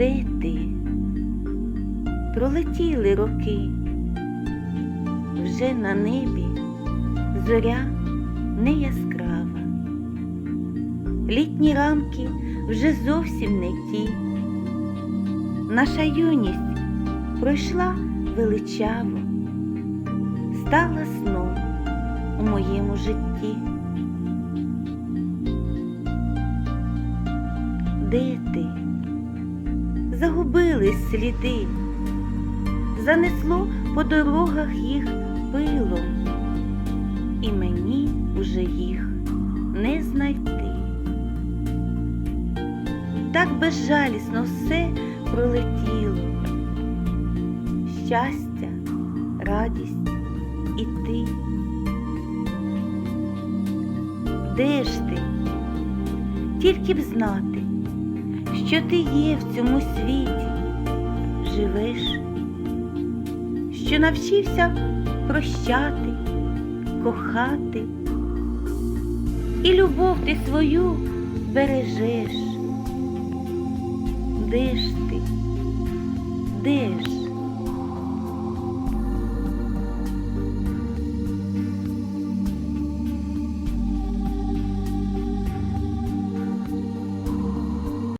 Де ти? Пролетіли роки, вже на небі зоря не яскрава. Літні ранки вже зовсім не ті. Наша юність пройшла величаво, стала сном у моєму житті. Де ти? Загубились сліди, занесло по дорогах їх пилом, і мені уже їх не знайти. Так безжалісно все пролетіло. Щастя, радість і ти. Де ж ти? Тільки б знати, що ти є в цьому світі, живеш, що навчився прощати, кохати, і любов ти свою бережеш. Де ж ти? Де ж?